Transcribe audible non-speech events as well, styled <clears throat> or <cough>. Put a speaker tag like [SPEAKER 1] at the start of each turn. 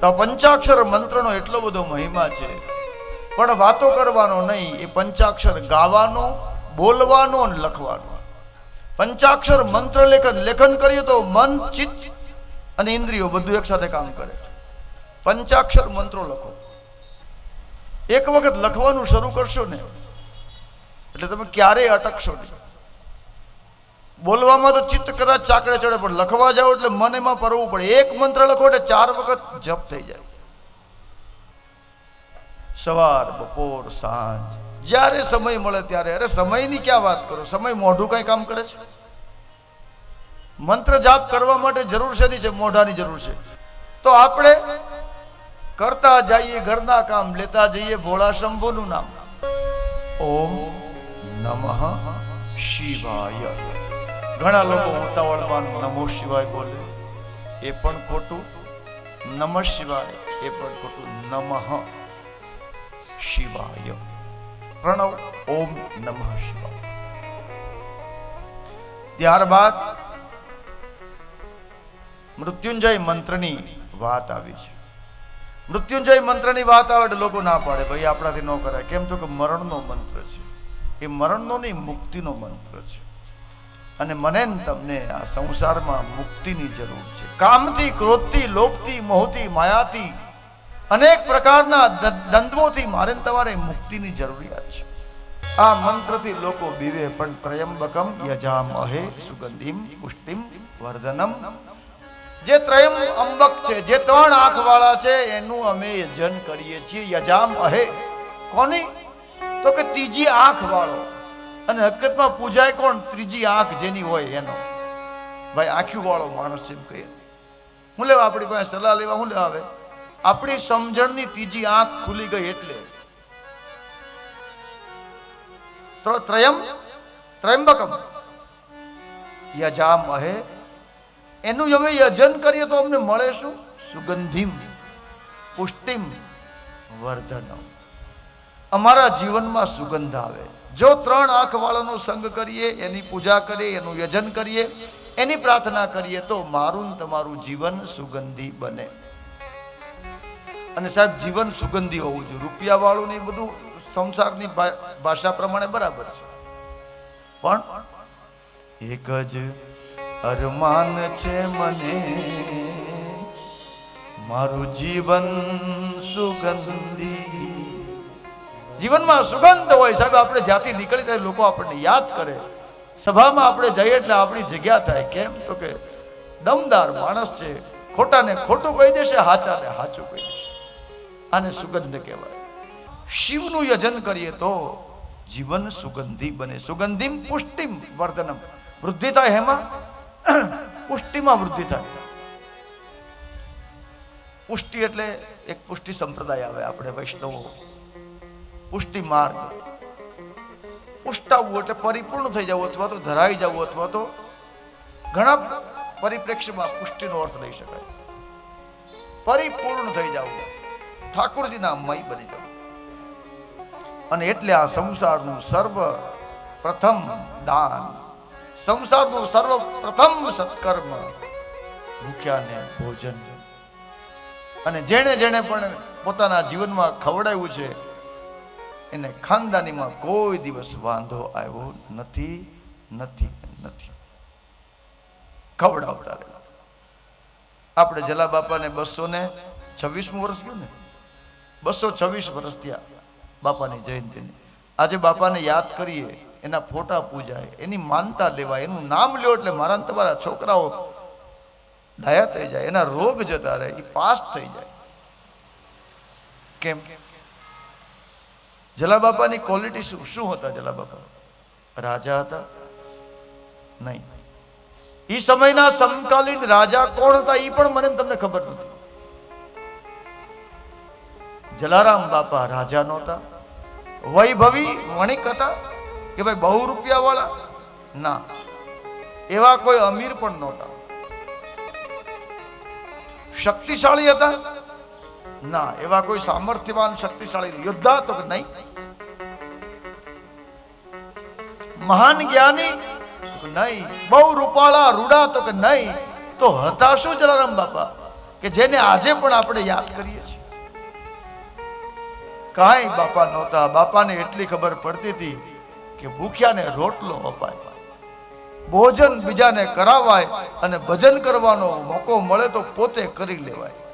[SPEAKER 1] તો પંચાક્ષર મંત્રનો એટલો બધો મહિમા છે. પણ વાતો કરવાનો નહીં, એ પંચાક્ષર ગાવાનો, બોલવાનો અને લખવાનો. પંચાક્ષર મંત્ર લેખન લેખન કરીએ તો મન, ચિત્ત અને ઇન્દ્રિયો બધું એક સાથે કામ કરે પંચાક્ષર મંત્રો લખો. એક વખત લખવાનું શરૂ કરશો ને, એટલે તમે ક્યારેય અટકશો નહીં. બોલવામાં તો ચિત્ત કદાચ ચાકડે ચડે, પણ લખવા જાઓ એટલે મન એમાં પરવું પડે. એક મંત્ર લખો એટલે ચાર વખત જપ થઈ જાય. સવાર, બપોર, સાંજ. જ્યારે સમય મળે ત્યારે, અરે સમયની ક્યાં વાત કરો? સમય મોઢું કઈ કામ કરે છે? મંત્ર જાપ કરવા માટે જરૂર શેની છે? મોઢાની જરૂર છે. તો આપણે કરતા જઈએ, ઘરના કામ લેતા જઈએ ભોળા શંભુનું નામ. ઓમ નમઃ શિવાય. ઘણા લોકો ઉતાવળમાં નમો શિવાય બોલે. એ પણ ખોટું. નમઃ શિવાય. એ પણ ખોટું. નમઃ શિવાય. પ્રણવ ઓમ નમઃ શિવાય. ત્યારબાદ મૃત્યુંજય મંત્રની વાત આવી છે. મૃત્યુંજય મંત્રની વાત આવે એટલે લોકો ના પાડે. ભાઈ, આપણાથી ન કરાય. કેમ તો કે મરણનો મંત્ર છે. એ મરણનો નહીં, મુક્તિનો મંત્ર છે. અને મને તમને આ સંસારમાં મુક્તિની જરૂર છે. કામથી, ક્રોધથી, લોભથી, મોહથી, માયાથી, અનેક પ્રકારના દ્વંદ્વોથી મારે તમારે મુક્તિની જરૂરિયાત છે. આ મંત્રથી લોકો બીવે, પણ ત્રયંબકમ યજામહે સુગંધિમ પુષ્ટિમ વર્ધનમ. જે ત્રયમ અંબક છે, જે ત્રણ આંખ વાળા છે, એનું અમે યજન કરીએ છીએ. યજામ અહે કોની? તો કે ત્રીજી આંખ વાળો અને હકીકતમાં પૂજાય કોણ? ત્રીજી આંખ જેની હોય એનો. ભાઈ આંખ્યું વાળો માણસ છે એમ કહીએ. હું લેવા આપણી પાસે સલાહ લેવા હું લેવા આવે? આપણી સમજણની ત્રીજી આંખ ખુલી ગઈ એટલે. ત્રયમ ત્રયંબકમ. યજામ અહે. એનું અમે યજન કરીએ તો અમને મળે શું? સુગંધિમ, પુષ્ટિમ, વર્ધનમ. અમારા જીવનમાં સુગંધ આવે. જો ત્રણ આંખ વાળાનો સંગ કરીએ, એની પૂજા કરીએ, એનું યજન કરીએ, એની પ્રાર્થના કરીએ, તો મારું તમારું જીવન સુગંધી બને. અને સાહેબ, જીવન સુગંધી હોવું જોઈએ. રૂપિયા વાળું ને બધું સંસારની ભાષા પ્રમાણે બરાબર છે. પણ એક જ અરમાન છે મને. મારું જીવન સુગંધી. જીવનમાં સુગંધ હોય સાહેબ, આપણે જ્યાંથી નીકળી ત્યારે લોકો આપણને યાદ કરે. સભામાં આપણે જઈએ એટલે આપણી જગ્યા થાય. કેમ તો કે દમદાર માણસ છે, ખોટાને ખોટું કહી દેશે, હાચાને હાચું કહી દેશે. આને સુગંધ કહેવાય. શિવનું યજન કરીએ તો જીવન સુગંધી બને. સુગંધિમ પુષ્ટિમ વર્ધનમ. વૃદ્ધિ થાય હેમાં? <clears throat> પુષ્ટિમાં વૃદ્ધિ થાય. પુષ્ટિ એટલે એક પુષ્ટિ સંપ્રદાય આવે, આપણે વૈષ્ણવો. પુષ્ટિ માર્ગ. પુષ્ટાવવું એટલે પરિપૂર્ણ થઈ જવું અથવા તો ધરાઈ જવું અથવા તો ઘણા પરિપ્રેક્ષ્યમાં પુષ્ટિનો અર્થ લઈ શકાય. પરિપૂર્ણ થઈ જવું. ઠાકોરજીના મય બની જવું. અને એટલે આ સંસારનું સર્વ પ્રથમ દાન. સંસારનું સર્વ પ્રથમ સત્કર્મ. ભૂખ્યાને ભોજન. અને જેણે જેણે પણ પોતાના જીવનમાં ખવડાવ્યું છે એને ખાનદાનીમાં કોઈ દિવસ વાંધો આવ્યો નથી નથી નથી. ખવડાવતા રહેવા આપણે જલા બાપાને બસો ને છવ્વીસમું વર્ષ ગયું ને? બસો છવ્વીસ વર્ષ થયા બાપાની જયંતિની. આજે બાપાને યાદ કરીએ, એના ફોટા પૂજાય, એની માનતા લેવાય, એનું નામ લ્યો એટલે મારા તમારા છોકરાઓ ડાયા થઈ જાય, એના રોગ જતા રહે એ પાસ થઈ જાય. કેમ? જલા બાપાની ક્વોલિટી શું? શું હતા જલા બાપા રાજા હતા? નહીં. એ સમયના સમકાલીન રાજા કોણ હતા એ પણ મને તમને ખબર નથી. જલારામ બાપા રાજા નહોતા. વૈભવી વણિક હતા કે ભાઈ બહુ રૂપિયા વાળા ના. એવા કોઈ અમીર પણ નહોતા. શક્તિશાળી હતા? ના, એવા કોઈ સામર્થ્યવાન, શક્તિશાળી યોદ્ધા તો નહીં. મહાન જ્ઞાની નહીં. બહુ રૂપાળા, રૂડા તો કે નહીં. તો હતા શું જલારામ બાપા, કે જેને આજે પણ આપણે યાદ કરીએ છીએ. કાંઈ બાપા નહોતા. બાપાને એટલી ખબર પડતી હતી કે ભૂખ્યાને રોટલો અપાય. ભોજન બીજાને કરાવાય અને ભજન કરવાનો મોકો મળે તો પોતે કરી લેવાય.